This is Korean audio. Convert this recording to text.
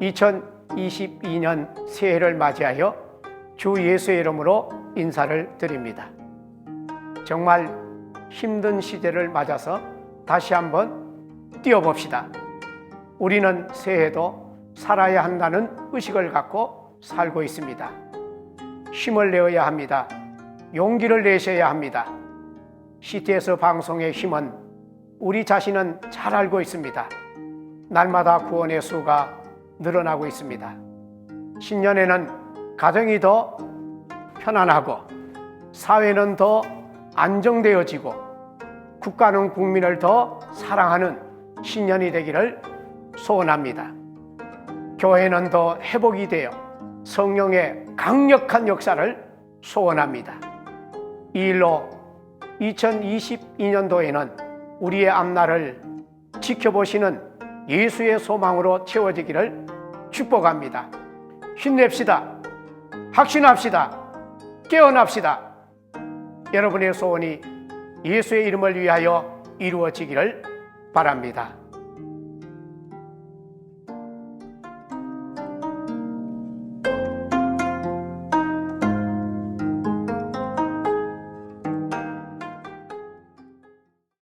2022년 새해를 맞이하여 주 예수의 이름으로 인사를 드립니다. 정말 힘든 시대를 맞아서 다시 한번 뛰어봅시다. 우리는 새해도 살아야 한다는 의식을 갖고 살고 있습니다. 힘을 내어야 합니다. 용기를 내셔야 합니다. CTS 방송의 힘은 우리 자신은 잘 알고 있습니다. 날마다 구원의 수가 늘어나고 있습니다. 신년에는 가정이 더 편안하고 사회는 더 안정되어지고 국가는 국민을 더 사랑하는 신년이 되기를 소원합니다. 교회는 더 회복이 되어 성령의 강력한 역사를 소원합니다. 이 일로 2022년도에는 우리의 앞날을 지켜보시는 예수의 소망으로 채워지기를 축복합니다. 힘냅시다. 확신합시다. 깨어납시다. 여러분의 소원이 예수의 이름을 위하여 이루어지기를 바랍니다.